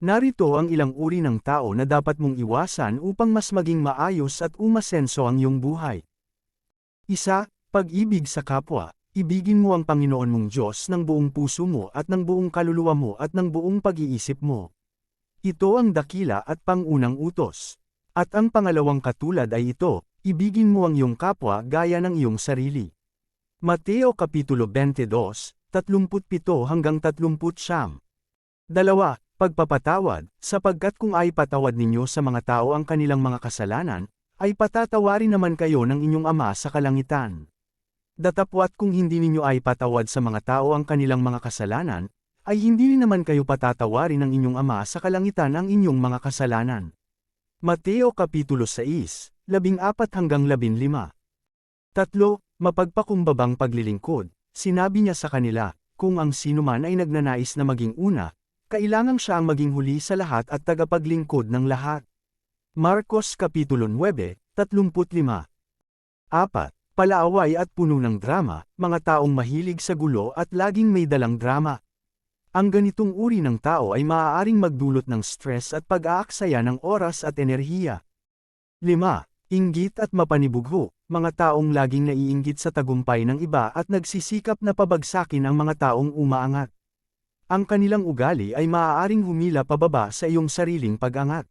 Narito ang ilang uri ng tao na dapat mong iwasan upang mas maging maayos at umasenso ang iyong buhay. Isa, pag-ibig sa kapwa. Ibigin mo ang Panginoon mong Diyos ng buong puso mo at ng buong kaluluwa mo at ng buong pag-iisip mo. Ito ang dakila at pangunang utos. At ang pangalawang katulad ay ito, ibigin mo ang iyong kapwa gaya ng iyong sarili. Mateo Kapitulo 22, 37 hanggang 30 Dalawa, pagpapatawad, sapagkat kung ay patawad ninyo sa mga tao ang kanilang mga kasalanan, ay patatawarin naman kayo ng inyong Ama sa kalangitan. Datapwat kung hindi ninyo ay patawad sa mga tao ang kanilang mga kasalanan, ay hindi rin naman kayo patatawarin ng inyong Ama sa kalangitan ang inyong mga kasalanan. Mateo Kapitulo 6, 14 hanggang 15 Tatlo, mapagpakumbabang paglilingkod, sinabi niya sa kanila, kung ang sino man ay nagnanais na maging una, kailangang siya ang maging huli sa lahat at tagapaglingkod ng lahat. Marcos Kapitulo 9, 35 Apat, palaaway at puno ng drama, mga taong mahilig sa gulo at laging may dalang drama. Ang ganitong uri ng tao ay maaaring magdulot ng stress at pag-aaksaya ng oras at enerhiya. 5. Inggit at mapanibugho, mga taong laging naiinggit sa tagumpay ng iba at nagsisikap na pabagsakin ang mga taong umaangat. Ang kanilang ugali ay maaaring humila pababa sa iyong sariling pag-angat.